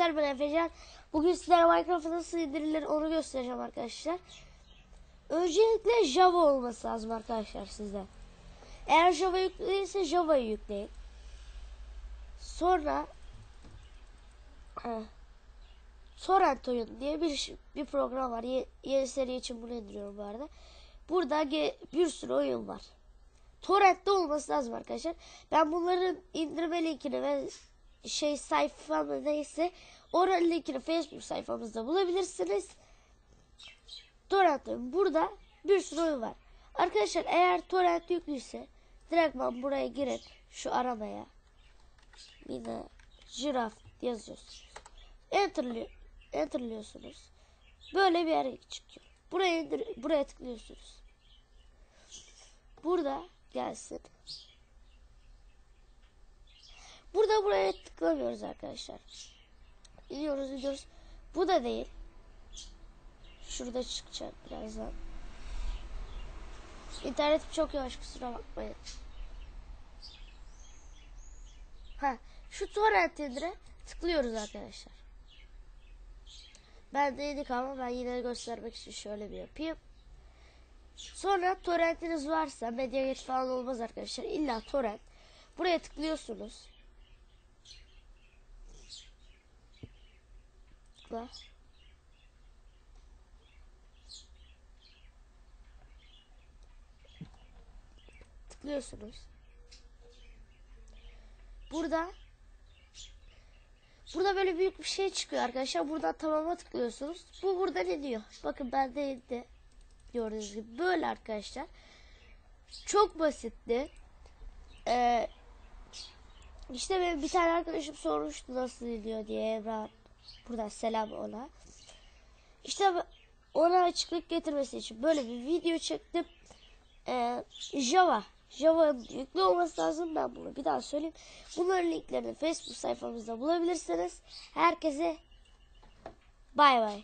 Merhaba Efecan. Bugün sizlere Minecraft'ta nasıl indirilir onu göstereceğim arkadaşlar. Öncelikle Java olması lazım arkadaşlar sizde. Eğer Java yüklü değilse Java'yı yükleyin. Sonra Torrent oyun diye bir bir program var. Ye- yeni seri için bunu indiriyorum bu arada. Burada ge- bir sürü oyun var. Torrent'te olması lazım arkadaşlar. Ben bunların indirme linkini ve şey sayfamı neyse oranın linkini Facebook sayfamızda bulabilirsiniz. Torrent'te burada bir sürü oyun var. Arkadaşlar eğer torrent yüklüyse direktman buraya girip şu aramaya yine jiraf yazıyorsunuz. Enterli enterliyorsunuz. Böyle bir yere çıkıyor. Buraya indir, buraya tıklıyorsunuz. Burada gelsin. Burada buraya tıklamıyoruz arkadaşlar. Gidiyoruz gidiyoruz. Bu da değil. Şurada çıkacak birazdan. İnternetim çok yavaş kusura bakmayın. Ha, şu torrent indire tıklıyoruz arkadaşlar. Ben de yedik ama ben yine göstermek için şöyle bir yapayım. Sonra torrentiniz varsa Mediaget falan olmaz arkadaşlar. İlla torrent. Buraya tıklıyorsunuz. Tıkla. Tıklıyorsunuz. Burada Burada böyle büyük bir şey çıkıyor arkadaşlar. Buradan tamama tıklıyorsunuz. Bu burada ne diyor? Bakın ben de indi. Gördüğünüz gibi böyle arkadaşlar. Çok basitti. Ee, işte bir tane arkadaşım sormuştu nasıl iniyor diye Emrah. Buradan selam ona. İşte ona açıklık getirmesi için böyle bir video çektim. Ee, Java. Java yüklü olması lazım. Ben bunu bir daha söyleyeyim. Bunların linklerini Facebook sayfamızda bulabilirsiniz. Herkese bay bay.